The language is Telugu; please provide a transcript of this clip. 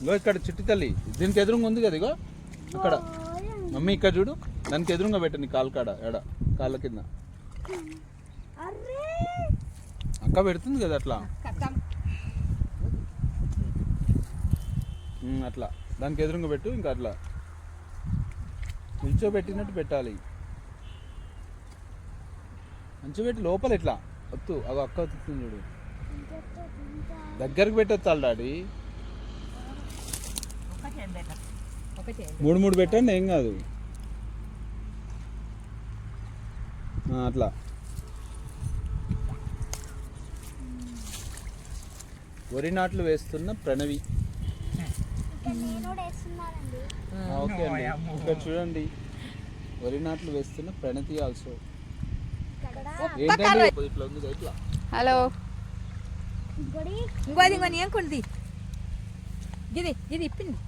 ఇగో ఇక్కడ చిట్టి తల్లి. దీనికి ఎదురుగా ఉంది కదా ఇగో. అక్కడ మమ్మీ ఇక్కడ చూడు. దానికి ఎదురుగా పెట్టండి నీ కాలు కాడ ఎడ కాళ్ళ కింద. అక్క పెడుతుంది కదా అట్లా? అట్లా. దానికి ఎదురుగా పెట్టు ఇంకా అట్లా. నిల్చోబెట్టినట్టు పెట్టాలి. మంచి పెట్టి లోపల ఇట్లా. వత్తు అగో అక్క వస్తుంది చూడు. దగ్గరికి పెట్టొచ్చు డాడీ. మూడు మూడు పెట్టండి ఏం కాదు. అట్లా. వరి నాట్లు వేస్తున్న ప్రణవి. ఓకే అండి. ఇక్కడ చూడండి. వరి నాట్లు వేస్తున్న ప్రణతి ఆల్సో. హలో. ఇంకోది ఇంకొని ఏం కొంది ఇది ఇది ఇప్పింది.